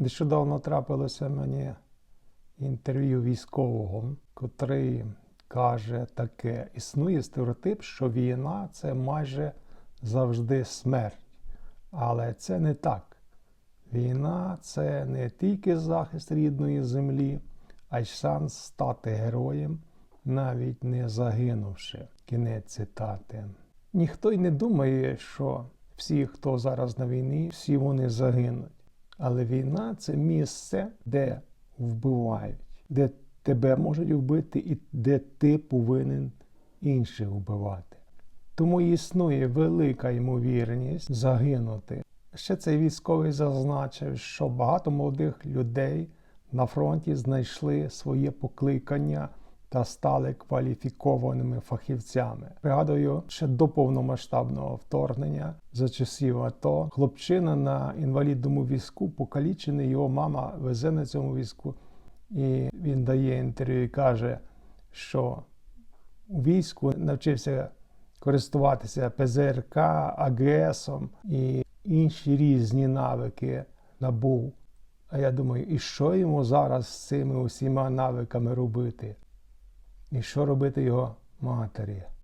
Нещодавно трапилося мені інтерв'ю військового, котрий каже таке: існує стереотип, що війна це майже завжди смерть. Але це не так. Війна це не тільки захист рідної землі, а й шанс стати героєм, навіть не загинувши. Кінець цитати. Ніхто й не думає, що всі, хто зараз на війні, всі вони загинуть. Але війна це місце, де вбивають, де тебе можуть вбити і де ти повинен інших вбивати. Тому існує велика ймовірність загинути. Ще цей військовий зазначив, що багато молодих людей на фронті знайшли своє покликання та стали кваліфікованими фахівцями. Пригадую, ще до повномасштабного вторгнення за часів АТО хлопчина на інвалідному візку, покалічений, його мама везе на цьому візку, і він дає інтерв'ю і каже, що у війську навчився користуватися ПЗРК, АГСом і інші різні навики набув. А я думаю, і що йому зараз з цими усіма навиками робити? І що робити його матері?